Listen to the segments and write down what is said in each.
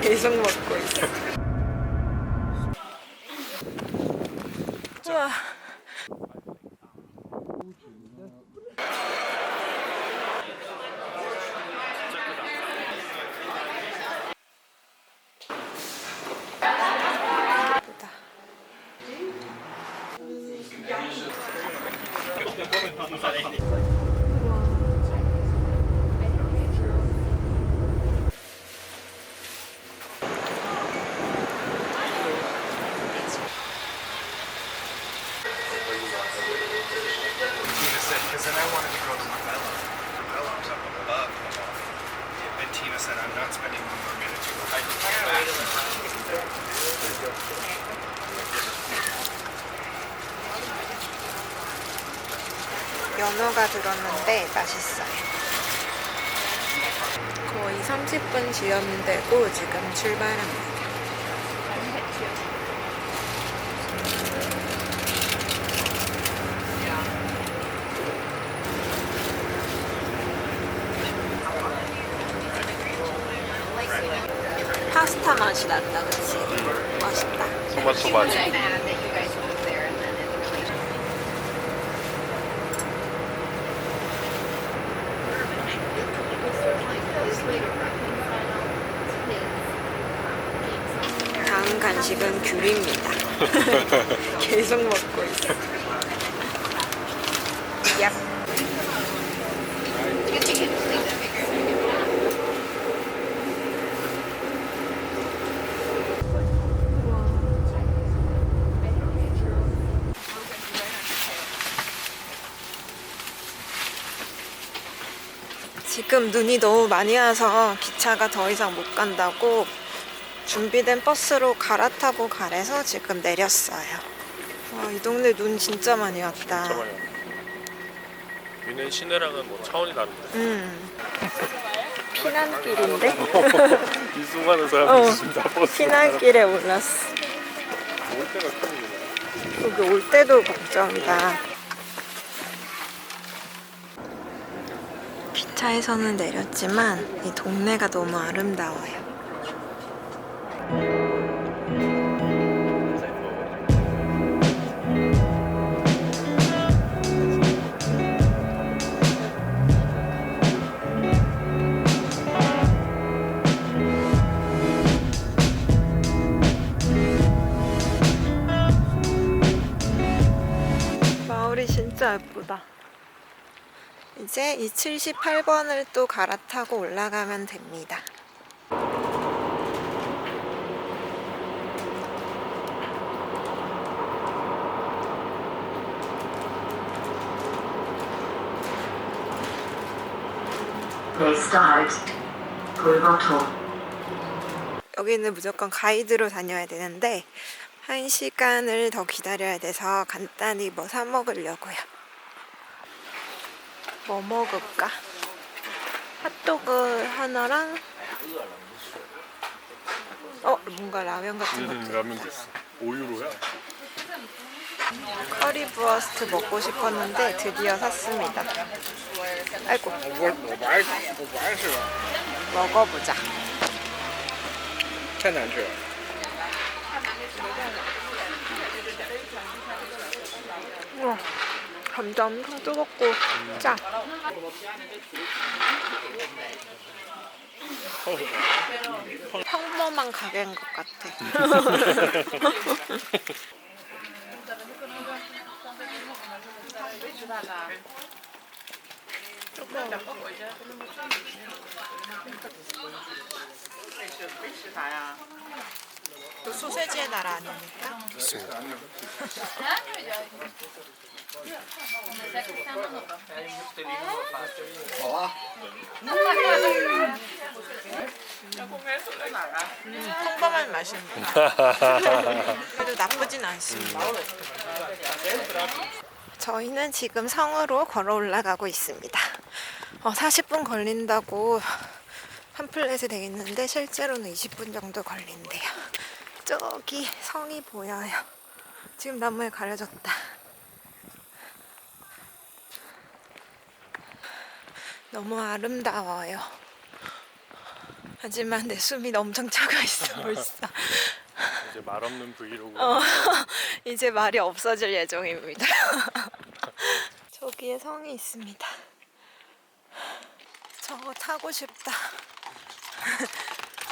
계속 먹고 있어. 우와. 연어가 들었는데 맛있어요. 거의 30분 지연되고 지금 출발합니다. 파스타 맛이 난다, 그치? 맛있다. 토마토 맛. 다음 간식은 귤입니다. 계속 먹고 있어. 약. 지금 눈이 너무 많이 와서 기차가 더 이상 못 간다고 준비된 버스로 갈아타고 가래서 지금 내렸어요. 와, 이 동네 눈 진짜 많이 왔다. 잠깐만요. 위는 시내랑은 뭐 차원이 다른데. 음. 피난길인데? 이 수많은 사람들이 어, 지금 다 버스. 피난길에 올랐어. 올 때가 큰일이네. 여기 올 때도 걱정이다. 기차에서는 내렸지만 이 동네가 너무 아름다워요. 진짜 예쁘다. 이제 이 78번을 또 갈아타고 올라가면 됩니다. 여기는 무조건 가이드로 다녀야 되는데 한 시간을 더 기다려야 돼서 간단히 뭐 사 먹으려고요. 뭐 먹을까? 핫도그 하나랑 어 뭔가 라면 같은 음, 것도 라면도 있어. 5유로야. 커리브어스트 먹고 싶었는데 드디어 샀습니다. 아이고 먹어보자. 太难吃了。 우와, 감자 엄청 뜨겁고 짜. 평범한 가게인 것 같아. 또 소세지의 나라 아닙니까? 음, 평범한 맛입니다. 그래도 나쁘진 않습니다. 저희는 지금 성으로 걸어 올라가고 있습니다. 어, 40분 걸린다고 팜플렛에 되어 있는데 실제로는 20분 정도 걸린대요. 저기 성이 보여요. 지금 나무에 가려졌다. 너무 아름다워요. 하지만 내 숨이 엄청 차가 있어 벌써. 이제 말 없는 브이로그. 어, 이제 말이 없어질 예정입니다. 저기에 성이 있습니다. 저거 타고 싶다.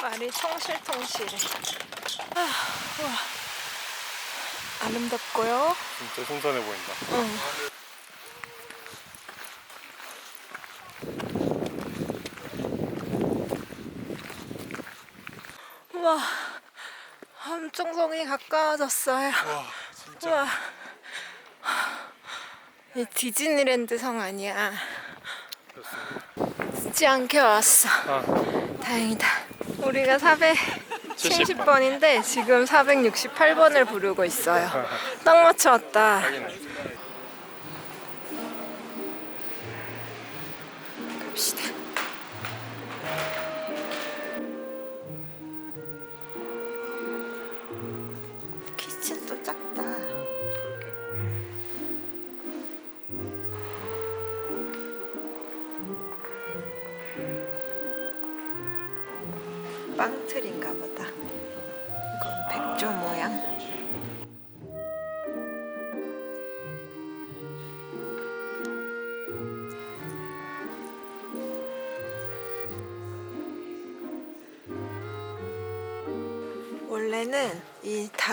말이 통실통실해. 아, 우와. 아름답고요. 진짜 신선해 보인다. 응. 우와, 함정성이 가까워졌어요. 와 진짜. 우와. 이 디즈니랜드 성 아니야. 늦지 않게 왔어. 아, 다행이다. 우리가 470번인데 지금 468번을 부르고 있어요. 딱 맞춰 왔다. 하긴 키친도 작다. 빵틀인가 보다.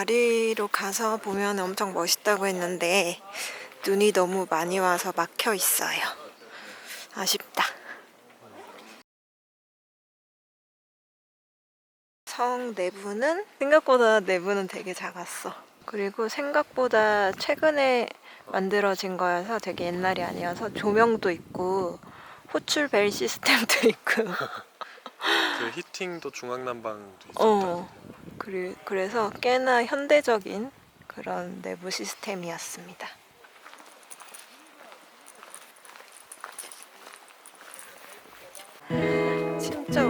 다리로 가서 보면 엄청 멋있다고 했는데 눈이 너무 많이 와서 막혀 있어요. 아쉽다. 성 내부는 생각보다 내부는 되게 작았어. 그리고 생각보다 최근에 만들어진 거여서 되게 옛날이 아니어서 조명도 있고 호출 벨 시스템도 있고 그 히팅도 중앙난방도 있었다. 어, 그래, 그래서 꽤나 현대적인 그런 내부 시스템이었습니다. 진짜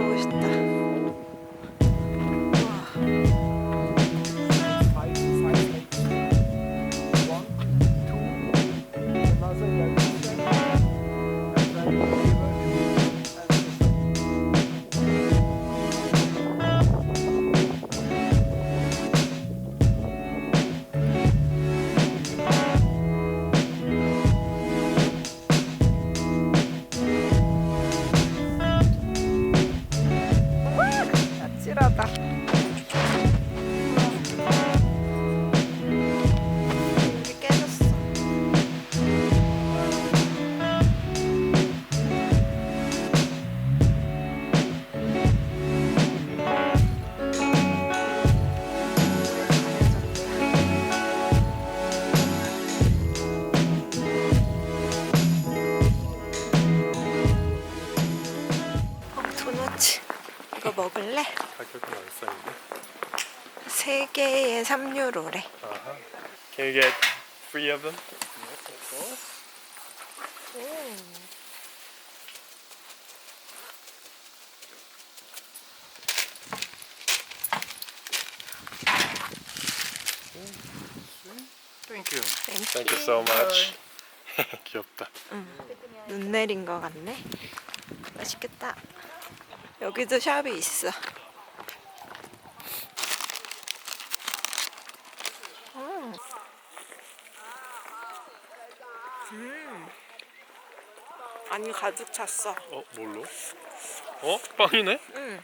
개에 3유로래. 아하. Can you get three of them? Thank you. Thank you so much. 귀엽다. 눈 내린 거 같네. 맛있겠다. 여기도 샵이 있어. 음. 음. 아니 가득 찼어. 어 뭘로? 어 빵이네? 응.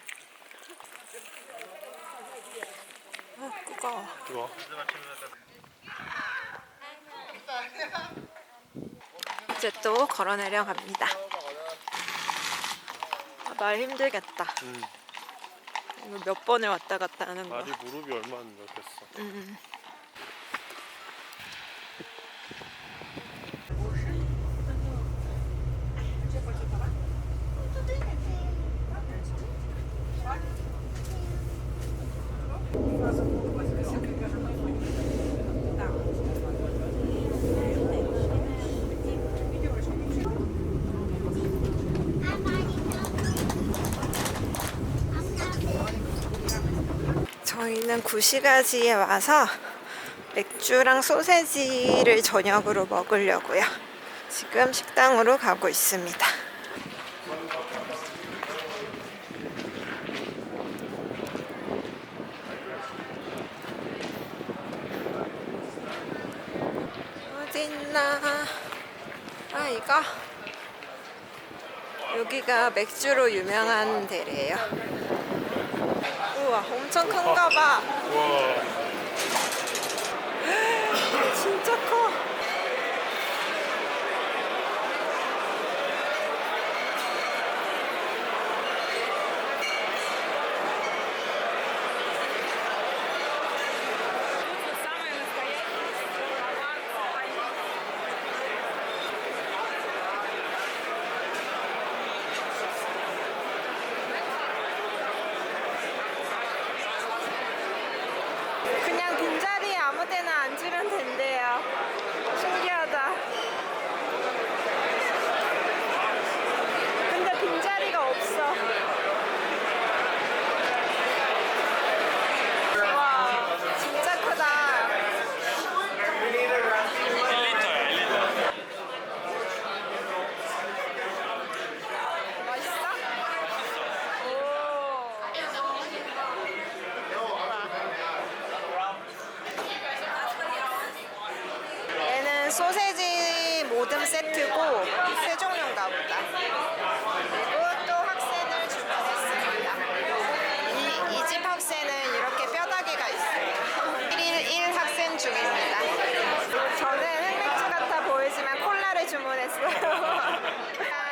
어, 뜨거워. 이거. 이제 또 걸어 내려갑니다. 아, 말 힘들겠다. 음, 이거 몇 번을 왔다 갔다 하는 거. 말이 무릎이 얼마나 넓겠어. 음. 도시가지에 와서 맥주랑 소세지를 저녁으로 먹으려고요. 지금 식당으로 가고 있습니다. 어딨나? 아, 이거? 여기가 맥주로 유명한 데래요. 우와, 엄청 큰가 봐. 우와. 진짜 커. 그냥 빈자리에 아무 데나 앉으면 된대요. 신기하다. 근데 빈자리가 없어. 와, 진짜 크다. 1리터야 1리터. 맛있어? 오. 얘는 소세지 모듬 세트고 세 종류인가 보다. 그리고 또 학생을 주문했습니다. 이 집 학생은 이렇게 뼈다귀가 있어요. 1일 1 학생 중입니다. 저는 흑맥주 같아 보이지만 콜라를 주문했어요.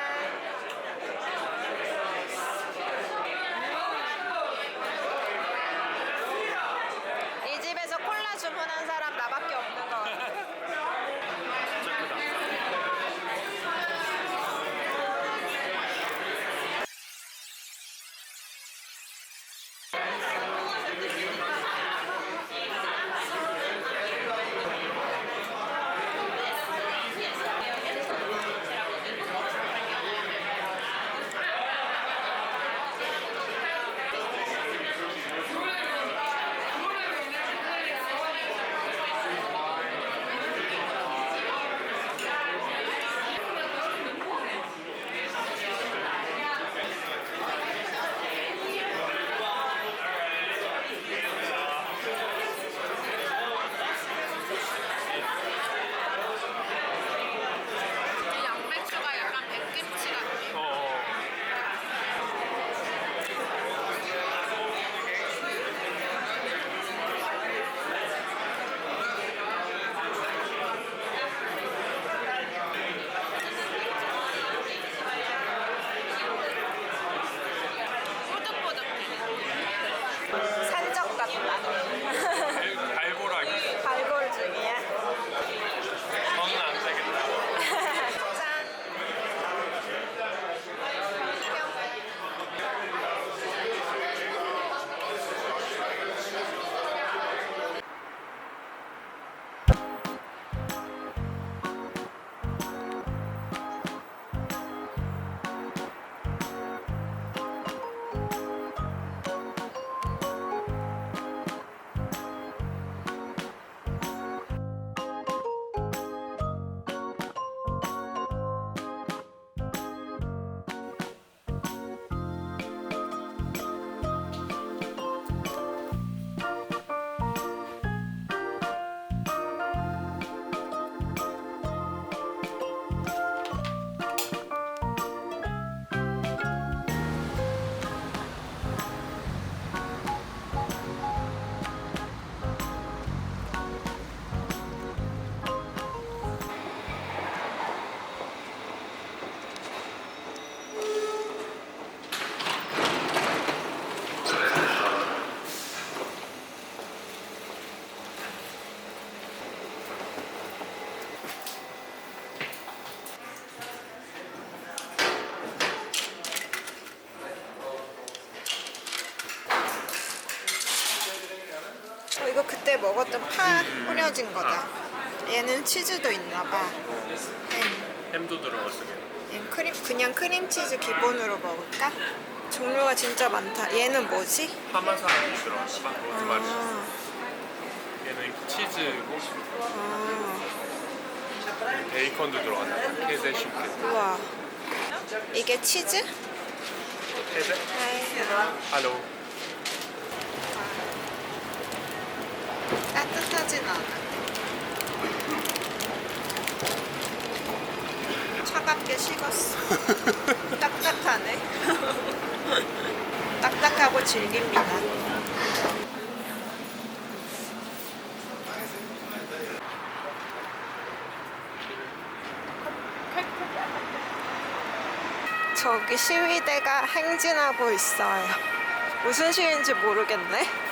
어, 먹었던 파 뿌려진 거다. 얘는 치즈도 있나 봐. 햄. 햄도 들어갔어. 얘는 크림 그냥 크림치즈 기본으로 먹을까? 종류가 진짜 많다. 얘는 뭐지? 파마산이 들어갔어. 아, 얘는 치즈고 아, 베이컨도 들어갔다. 케제 슈켓. 우와. 이게 치즈? 케제? 아이, 할로. 차갑게 식었어. 딱딱하네. 딱딱하고 질깁니다. 저기 시위대가 행진하고 있어요. 무슨 시위인지 모르겠네.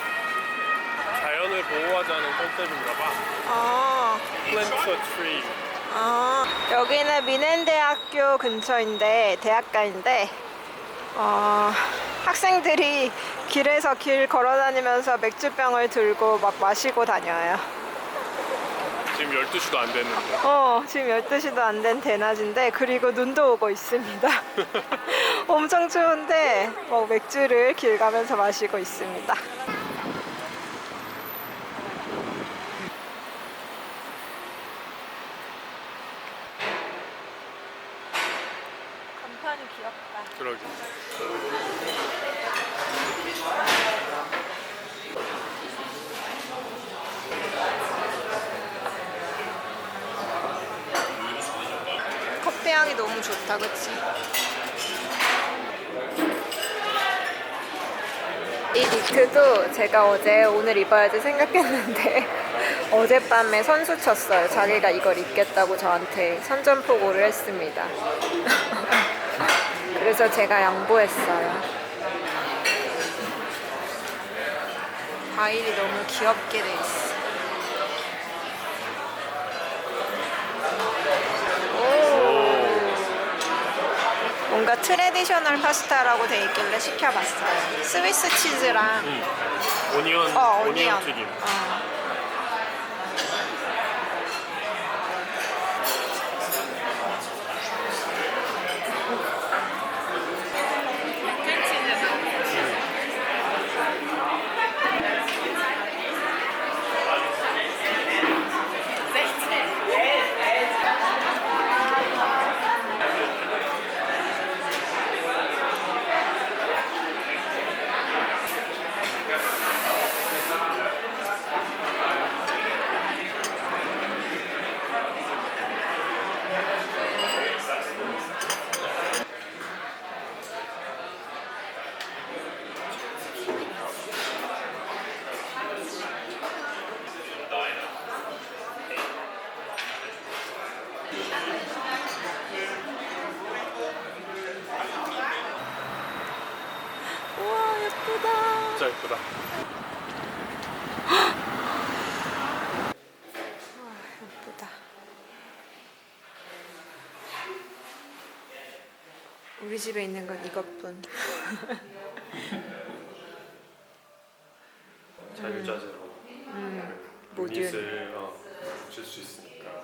자연을 보호하자는 컨셉인가 봐. 아, Plant a tree. 아, 여기는 민헨대학교 근처인데 대학가인데 어, 학생들이 길에서 길 걸어 다니면서 맥주병을 들고 막 마시고 다녀요. 지금 12시도 안 됐는데. 어, 지금 12시도 안 된 대낮인데 그리고 눈도 오고 있습니다. 엄청 추운데 뭐 맥주를 길 가면서 마시고 있습니다. 간판이 귀엽다. 그러게. 커피 향이 너무 좋다, 그치? 이 니트도 제가 어제 오늘 입어야지 생각했는데 어젯밤에 선수 쳤어요. 자기가 이걸 입겠다고 저한테 선전포고를 했습니다. 그래서 제가 양보했어요. 과일이 너무 귀엽게 돼 있어. 뭔가 트레디셔널 파스타라고 돼 있길래 시켜봤어요. 스위스 치즈랑 오니언, 어, 오니언 오니언. 튀김. 어. 우와 예쁘다. 진짜 예쁘다. 예쁘다. 우리 집에 있는 건 이것뿐. 자유자재로. 모듈. 유닛을 어, 붙일 수 있으니까.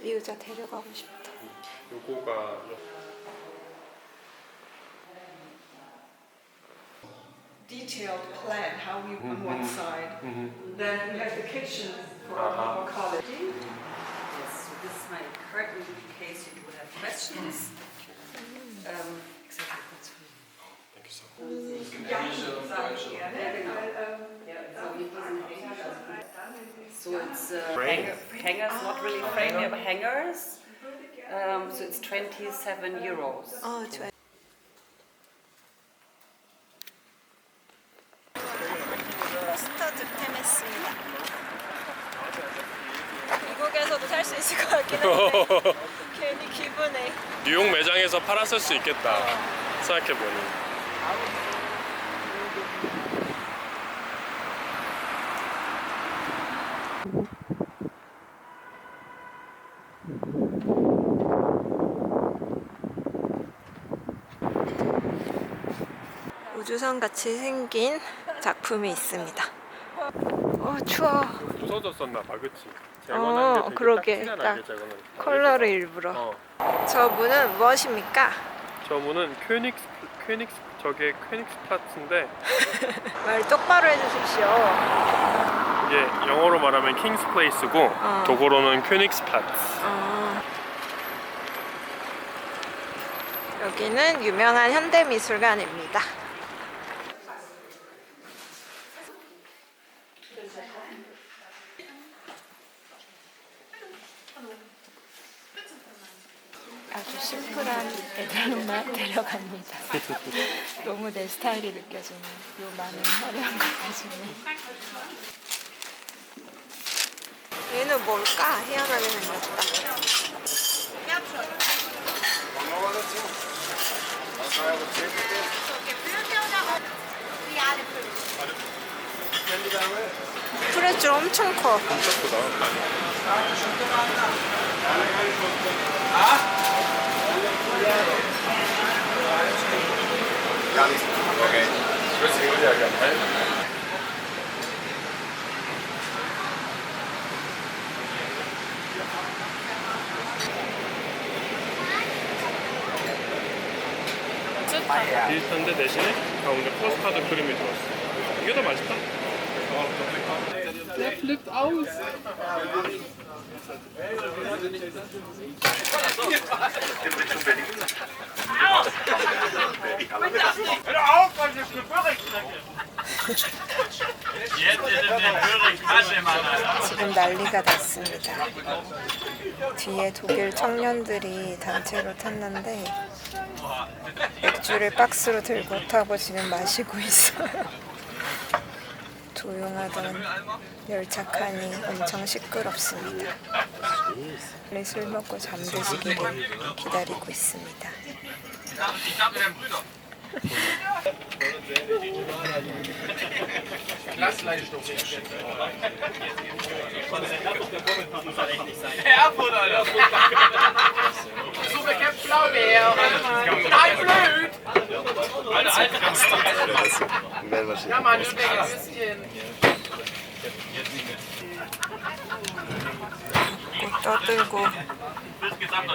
이 의자 데려가고 싶다. 요거가 detailed plan how we on one side. Then we have the kitchen for our college. Yes, so this is my curtain in case you questions. Um, exactly, that's fine. Thank you so So it's uh, Frame. hanger, hangers, not really frame, but hangers. Um, so it's 27 euros. 어 좋아. 스터 득템했습니다. 미국에서도 살 수 있을 것 같긴 한데 괜히 기분에. 뉴욕 매장에서 팔았을 수 있겠다. 생각해보니. 우주선 같이 생긴 작품이 있습니다. 어 추워. 부서졌었나 봐, 그치? 어, 재건한 게 되게 그러게. 딱 티가 나게. 컬러를 일부러. 어. 저 문은 무엇입니까? 저 문은 퀘닉스 퀘닉스 저게 퀘닉스 플라츠인데 말 똑바로 해주십시오. 이게 영어로 말하면 킹스 플레이스고 어. 독어로는 퀘닉스 플라츠. 어. 여기는 유명한 현대미술관입니다. 엄마 데려갑니다. 너무 내 스타일이 느껴지는 요 많은 화려한 것까지는. 얘는 뭘까? 희한하게 생겼다. 프레줄 엄청 커. 비슷한데 대신에 가운데 커스타드 크림이 들어왔어. 이게 더 맛있다. Der flippt aus. 지금 난리가 났습니다. 뒤에 독일 청년들이 단체로 탔는데 맥주를 박스로 들고 타고 지금 마시고 있어요. 조용하던 칸이 엄청 시끄럽습니다. 빨리 술 먹고 잠드시기를 기다리고 있습니다. Glasleistoff herstellen. Der Erfurt, Alter! Suche Cap Blaubeer! Nein, blöd! Alter, Alter, Alter! Ja, Mann, du denkst ein bisschen. Gut, da bin ich. Bis gesamt,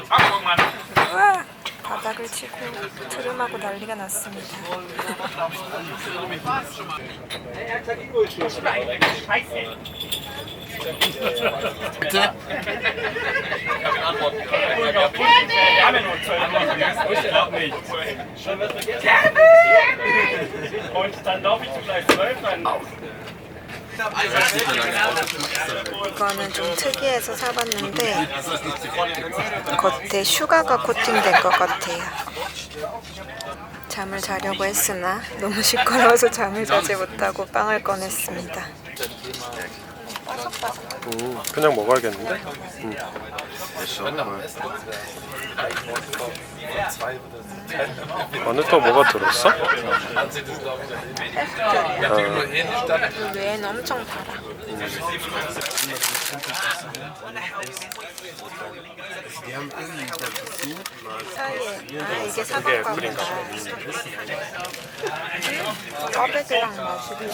Mann! 바닥을 치고 트름하고 난리가 났습니다. 이거는 좀 특이해서 사봤는데 겉에 슈가가 코팅된 것 같아요. 잠을 자려고 했으나 너무 시끄러워서 잠을 자지 못하고 빵을 꺼냈습니다. 음, 그냥 먹어야겠는데? 음. 안에 또 뭐가 들었어? 그 외에는 엄청 달아. 사이에 아 이게 사과인가 그린가 보다. 꽈배기랑 마시고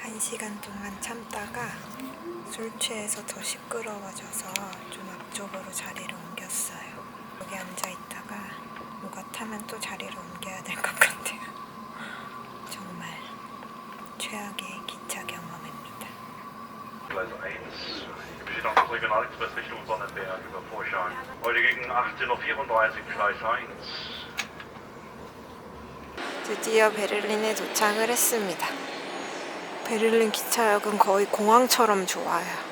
한 시간 동안 참다가 술 취해서 더 시끄러워져서 좀 앞쪽으로 자리를 옮겼어요. 여기 앉아 있다가 누가 타면 또 자리를 옮겨야 될 것 같아요. 정말 최악의 경험입니다. Gleis 1 besteht auch noch Regionalexpress Richtung Sonnenberg über Forschein. Heute gegen 18.34 Uhr Gleis 1. 드디어 베를린에 도착을 했습니다. 베를린 기차역은 거의 공항처럼 좋아요.